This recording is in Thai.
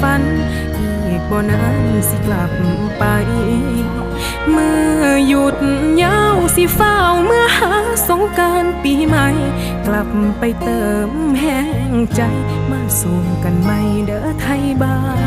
ฝัน อีกบ่นานสิกลับไป เมื่อหยุดยาวสิเฝ้าเมื่อหาสงการปีใหม่ กลับไปเติมแห้งใจ มาสู่กันใหม่เด้อไทยบ้าน